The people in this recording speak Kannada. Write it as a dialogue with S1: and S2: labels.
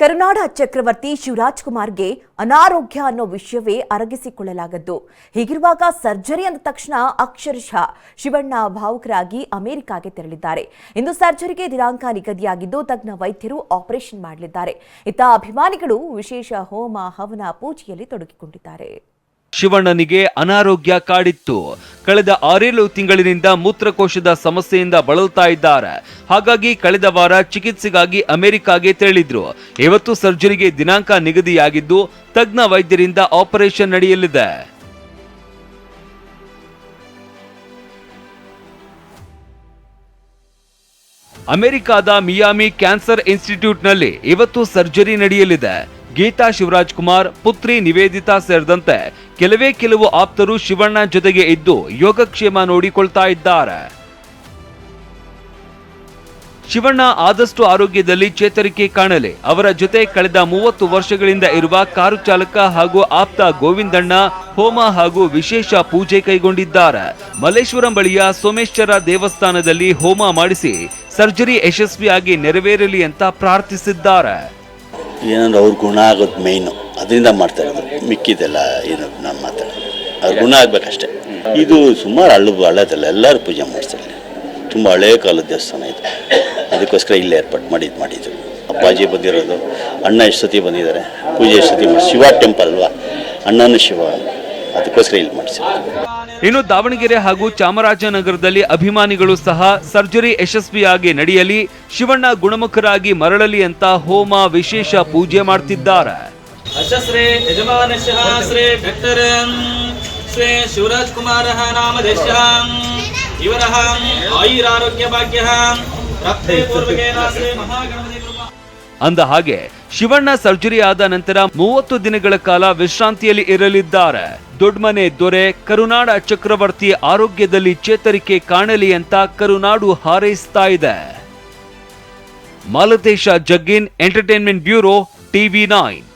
S1: ಕರುನಾಡ ಚಕ್ರವರ್ತಿ ಶಿವರಾಜ್ ಕುಮಾರ್ಗೆ ಅನಾರೋಗ್ಯ ಅನ್ನೋ ವಿಷಯವೇ ಅರಗಿಸಿಕೊಳ್ಳಲಾಗದ್ದು. ಹೀಗಿರುವಾಗ ಸರ್ಜರಿ ಅಂದ ತಕ್ಷಣ ಅಕ್ಷರಶಃ ಶಿವಣ್ಣ ಭಾವುಕರಾಗಿ ಅಮೆರಿಕಾಗೆ ತೆರಳಿದ್ದಾರೆ. ಇಂದು ಸರ್ಜರಿಗೆ ದಿನಾಂಕ ನಿಗದಿಯಾಗಿದ್ದು ತಜ್ಞ ವೈದ್ಯರು ಆಪರೇಷನ್ ಮಾಡಲಿದ್ದಾರೆ. ಇತ್ತ ಅಭಿಮಾನಿಗಳು ವಿಶೇಷ ಹೋಮ ಹವನ ಪೂಜೆಯಲ್ಲಿ ತೊಡಗಿಕೊಂಡಿದ್ದಾರೆ.
S2: ಶಿವಣ್ಣನಿಗೆ ಅನಾರೋಗ್ಯ ಕಾಡಿತ್ತು. ಕಳೆದ ಆರೇಳು ತಿಂಗಳಿನಿಂದ ಮೂತ್ರಕೋಶದ ಸಮಸ್ಯೆಯಿಂದ ಬಳಲ್ತಾ ಇದ್ದಾರೆ. ಹಾಗಾಗಿ ಕಳೆದ ವಾರ ಚಿಕಿತ್ಸೆಗಾಗಿ ಅಮೆರಿಕಾಗೆ ತೆರಳಿದ್ರು. ಇವತ್ತು ಸರ್ಜರಿಗೆ ದಿನಾಂಕ ನಿಗದಿಯಾಗಿದ್ದು, ತಜ್ಞ ವೈದ್ಯರಿಂದ ಆಪರೇಷನ್ ನಡೆಯಲಿದೆ. ಅಮೆರಿಕಾದ ಮಿಯಾಮಿ ಕ್ಯಾನ್ಸರ್ ಇನ್ಸ್ಟಿಟ್ಯೂಟ್ನಲ್ಲಿ ಇವತ್ತು ಸರ್ಜರಿ ನಡೆಯಲಿದೆ. ಗೀತಾ ಶಿವರಾಜ್ ಕುಮಾರ್, ಪುತ್ರಿ ನಿವೇದಿತಾ ಸೇರಿದಂತೆ ಕೆಲವೇ ಕೆಲವು ಆಪ್ತರು ಶಿವಣ್ಣ ಜೊತೆಗೆ ಇದ್ದು ಯೋಗಕ್ಷೇಮ ನೋಡಿಕೊಳ್ತಾ ಇದ್ದಾರೆ. ಶಿವಣ್ಣ ಆದಷ್ಟು ಆರೋಗ್ಯದಲ್ಲಿ ಚೇತರಿಕೆ ಕಾಣಲಿ. ಅವರ ಜೊತೆ ಕಳೆದ ಮೂವತ್ತು ವರ್ಷಗಳಿಂದ ಇರುವ ಕಾರು ಚಾಲಕ ಹಾಗೂ ಆಪ್ತ ಗೋವಿಂದಣ್ಣ ಹೋಮ ಹಾಗೂ ವಿಶೇಷ ಪೂಜೆ ಕೈಗೊಂಡಿದ್ದಾರೆ. ಮಲ್ಲೇಶ್ವರಂ ಬಳಿಯ ಸೋಮೇಶ್ವರ ದೇವಸ್ಥಾನದಲ್ಲಿ ಹೋಮ ಮಾಡಿಸಿ ಸರ್ಜರಿ ಯಶಸ್ವಿಯಾಗಿ ನೆರವೇರಲಿ ಅಂತ ಪ್ರಾರ್ಥಿಸಿದ್ದಾರೆ.
S3: ಗುಣ ಮೇಯ್ನು ಅದರಿಂದ ಮಾಡ್ತಾ ಇರೋದು. ಮಿಕ್ಕಿದೆಲ್ಲ ಏನು ನಾನು ಮಾತಾಡೋದು. ಅದು ಗುಣ ಆಗ್ಬೇಕಷ್ಟೇ. ಇದು ಸುಮಾರು ಹಳ್ಳು ಹಳ್ಳದಲ್ಲ ಎಲ್ಲರೂ ಪೂಜೆ ಮಾಡ್ತಾರೆ. ತುಂಬ ಹಳೇ ಕಾಲದ ದೇವಸ್ಥಾನ ಇದೆ. ಅದಕ್ಕೋಸ್ಕರ ಇಲ್ಲೇ ಏರ್ಪಾಟ್ ಮಾಡಿ ಇದು ಮಾಡಿದ್ದು. ಅಪ್ಪಾಜಿ ಬಂದಿರೋದು ಅಣ್ಣ ಎಷ್ಟು ಸತಿ ಬಂದಿದ್ದಾರೆ ಪೂಜೆ ಎಷ್ಟು ಸತಿ ಮಾಡಿ ಶಿವ ಟೆಂಪಲ್ ಅಲ್ವಾ? ಅಣ್ಣನ ಶಿವ ಅದಕ್ಕೋಸ್ಕರ ಇಲ್ಲಿ ಮಾಡಿಸಿ
S2: ಇನ್ನು ದಾವಣಗೆರೆ ಹಾಗೂ ಚಾಮರಾಜನಗರದಲ್ಲಿ ಅಭಿಮಾನಿಗಳು ಸಹ ಸರ್ಜರಿ ಯಶಸ್ವಿಯಾಗಿ ನಡೆಯಲಿ ಶಿವಣ್ಣ ಗುಣಮುಖರಾಗಿ ಮರಳಲಿ ಅಂತ ಹೋಮ ವಿಶೇಷ ಪೂಜೆ ಮಾಡ್ತಿದ್ದಾರೆ.
S4: ಯಜಮಾನಶಃ ಶ್ರೇ ಶ್ರೀ ಇವರ ಆಯುರಾರೋಗ್ಯ ಭಾಗ್ಯ
S2: ಅಂದ ಹಾಗೆ ಶಿವಣ್ಣ ಸರ್ಜರಿ ಆದ ನಂತರ ಮೂವತ್ತು ದಿನಗಳ ಕಾಲ ವಿಶ್ರಾಂತಿಯಲ್ಲಿ ಇರಲಿದ್ದಾರೆ. ದೊಡ್ಮನೆ ದೊರೆ, ಕರುನಾಡ ಚಕ್ರವರ್ತಿ ಆರೋಗ್ಯದಲ್ಲಿ ಚೇತರಿಕೆ ಕಾಣಲಿ ಅಂತ ಕರುನಾಡು ಹಾರೈಸ್ತಾ ಇದೆ. Malatesha Jaggin, entertainment bureau, TV nine.